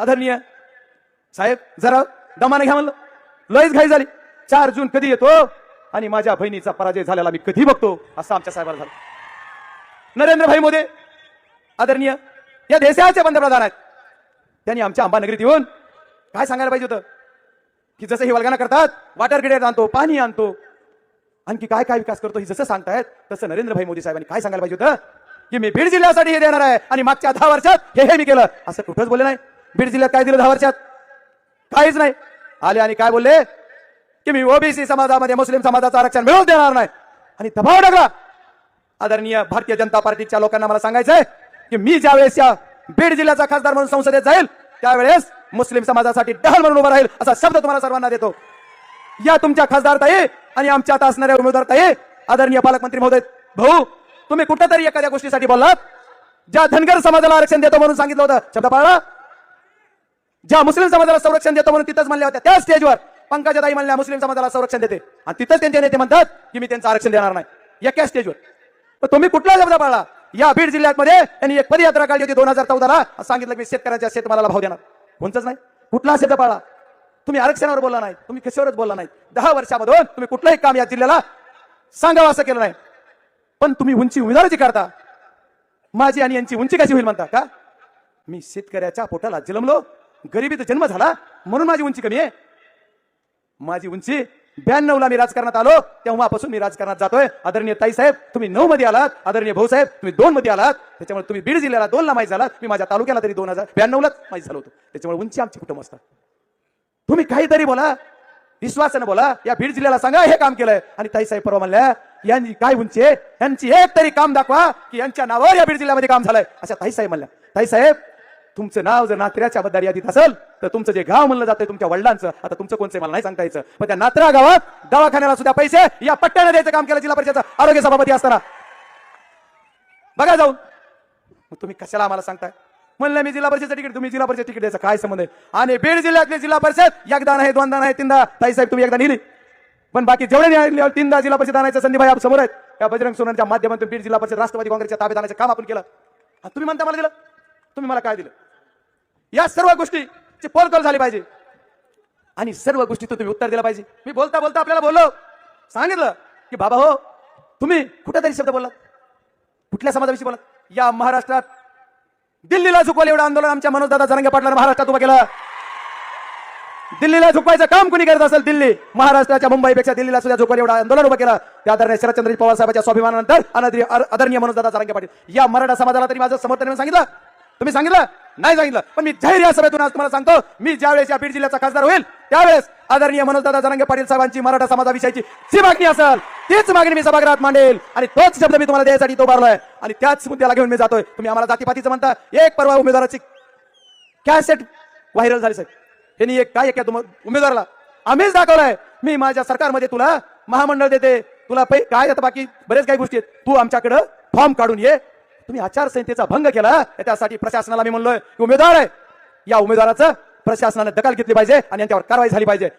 आदरणीय साहेब जरा दमाने घ्या म्हणलं. लयच घाई झाली. चार जून कधी येतो? आणि माझ्या बहिणीचा पराजय झालेला मी कधी बघतो? असं आमच्या साहेबाला झालं. नरेंद्रभाई मोदी आदरणीय या देशाचे पंतप्रधान आहेत. त्यांनी आमच्या अंबानगरीत येऊन काय सांगायला पाहिजे होतं? की जसं हे वल्गाना करतात वॉटर ग्रेडर आणतो पाणी आणतो आणखी काय काय विकास करतो हे जसं सांगतायत तसं नरेंद्रभाई मोदी साहेबांनी काय सांगायला पाहिजे होतं? की मी बीड जिल्ह्यासाठी हे देणार आहे आणि मागच्या दहा वर्षात हे हे मी केलं. असं कुठंच बोलले नाही. बीड जिल्ह्यात काय दिलं दहा वर्षात काहीच नाही. आले आणि काय बोलले? की मी ओबीसी समाजामध्ये मुस्लिम समाजाचं आरक्षण मिळवून देणार नाही. आणि दबाव टाकला. आदरणीय भारतीय जनता पार्टीच्या लोकांना मला सांगायचंय की मी ज्यावेळेस या बीड जिल्ह्याचा खासदार म्हणून संसदेत जाईल त्यावेळेस मुस्लिम समाजासाठी डहल म्हणून उभा राहील असा शब्द तुम्हाला सर्वांना देतो. या तुमच्या खासदार ताई आणि आमच्या आता असणाऱ्या उमेदवार ताई आदरणीय पालकमंत्री महोदय भाऊ तुम्ही कुठेतरी एखाद्या गोष्टीसाठी बोललात? ज्या धनगर समाजाला आरक्षण देतो म्हणून सांगितलं होतं. शब्द पाळला? ज्या मुस्लिम समाजाला संरक्षण देतो म्हणून तिथंच म्हणल्या होत्या त्या स्टेजवर पंकजाताई म्हणल्या मुस्लिम समाजाला संरक्षण देते. आणि तिथंच त्यांचे नेते म्हणतात की मी त्यांचं आरक्षण देणार नाही. एका स्टेजवर तुम्ही कुठला शब्द पाळला? या बीड जिल्ह्यामध्ये त्यांनी एक पदयात्रा काढली होती दोन हजार चौदाला. सांगितलं की मी शेतकऱ्यांच्या शेतमालाला भाव देणार. कोणतंच नाही. कुठला शब्द पाळला? तुम्ही आरक्षणावर बोलला नाही. तुम्ही कशावरच बोलला नाही. दहा वर्षामधून तुम्ही कुठलंही काम या जिल्ह्याला सांगावं असं केलं नाही. पण तुम्ही उंची उमेदवाराची करता. माझी आणि यांची उंची कशी होईल म्हणता का? मी शेतकऱ्याच्या पोटाला जिलमलो. गरिबीचा जन्म झाला म्हणून माझी उंची कमी आहे. माझी उंची ब्याण्णव ला मी राजकारणात आलो तेव्हापासून मी राजकारणात जातोय. आदरणीय ताई साहेब तुम्ही नऊ मध्ये आलात. आदरणीय भाऊ साहेब तुम्ही दोन मध्ये आलात. त्याच्यामुळे तुम्ही बीड जिल्ह्याला दोन ला माहीत झालात. मी माझ्या तालुक्याला तरी दोन हजार ब्याण्णवलाच माहीत झालो होतो. त्याच्यामुळे उंची आमची कुटुंब असतात. तुम्ही काहीतरी बोला. विश्वासानं बोला. या बीड जिल्ह्याला सांगा हे काम केलंय. आणि ताई साहेब परवा म्हणल्या यांची काय उंची आहे? यांची एक तरी काम दाखवा की यांच्या नावावर या बीड जिल्ह्यामध्ये काम झालंय. अशा ताई साहेब म्हणल्या. ताई साहेब तुमचं नाव जर नात्र्याच्या बद्दल यादीत असेल तर तुमचं जे गाव म्हणलं जातंय तुमच्या वडिलांचं आता तुमचं कोणचं मला नाही सांगता यायचं पण त्या नात्रा गावात दवाखान्याला सुद्धा पैसे या पट्ट्याने द्यायचं काम केलं जिल्हा परिषदेचं आरोग्य सभापती असताना. बघा जाऊन. मग तुम्ही कशाला आम्हाला सांगताय? म्हणलं मी जिल्हा परिषद तिकीट तुम्ही जिल्हा परिषद तिकीट द्यायचं काय संबंध आहे? आणि बीड जिल्ह्यातले जिल्हा परिषद एकदा नाही दोनदा नाही तीनदा. ताई साहेब तुम्ही एकदा नेली पण बाकी जेवढे तीनदा जिल्हा परिषद आणायचं संधी भाई समोर आहेत. या बजरंग सोनांच्या माध्यमातून बीड जिल्हा परिषद राष्ट्रवादी काँग्रेसच्या ताब्यात आणायचं काम आपण केलं. तुम्ही म्हणता मला दिलं. तुम्ही मला काय दिलं? या सर्व गोष्टीची कॉल झाली पाहिजे. आणि सर्व गोष्टीचं तुम्ही उत्तर दिलं पाहिजे. मी बोलता बोलता आपल्याला बोललो. सांगितलं की बाबा हो तुम्ही कुठेतरी शब्द बोललात. कुठल्या समाजाविषयी बोलत या महाराष्ट्रात दिल्लीला झुकवलं एवढं आंदोलन आमच्या मनोजदादा जरंगे पाटलानं महाराष्ट्रात उभं केलं. दिल्लीला झुकवायचं काम कुणी करत असेल? दिल्ली. महाराष्ट्राच्या मुंबईपेक्षा दिल्लीला सुद्धा झुकवलं एवढं आंदोलन उभं केलं. त्या आदरणीय शरदचंद्र पवार साहेबांच्या स्वाभिमानानंतर आदरणीय मनोजदादा जरंगे पाटील. या मराठा समाजाला तरी माझं समर्थन सांगितलं. तुम्ही सांगितलं? नाही सांगितलं. पण मी जाहीर या सभेतून आज तुम्हाला सांगतो मी ज्यावेळेस या बीड जिल्ह्याचा खासदार होईल त्यावेळेस आदरणीय मनोजदादा जरंगे पाटील साहेबांची मराठा समाजाविषयीची जी मागणी असेल तीच मागणी मी सभागृहात मांडेल. आणि तोच शब्द मी तुम्हाला द्यायसाठी तो भरलोय आणि त्याच मुद्द्याला घेऊन मी जातोय. तुम्ही आम्हाला जातीपातीचं म्हणता. एक परवा उमेदवाराची कॅसेट व्हायरल झाली साहेब. यांनी एक काय एका उमेदवाराला? आम्हीच दाखवलंय. मी माझ्या सरकारमध्ये तुला महामंडळ देते. तुला पै काय आता बाकी? बरेच काही गोष्टी आहेत. तू आमच्याकडं फॉर्म काढून ये. तुम्ही आचारसंहितेचा भंग केला त्यासाठी प्रशासनाला मी म्हणलोय उमेदवार आहे. या उमेदवाराचं प्रशासनाने दखल घेतली पाहिजे आणि यांच्यावर कारवाई झाली पाहिजे.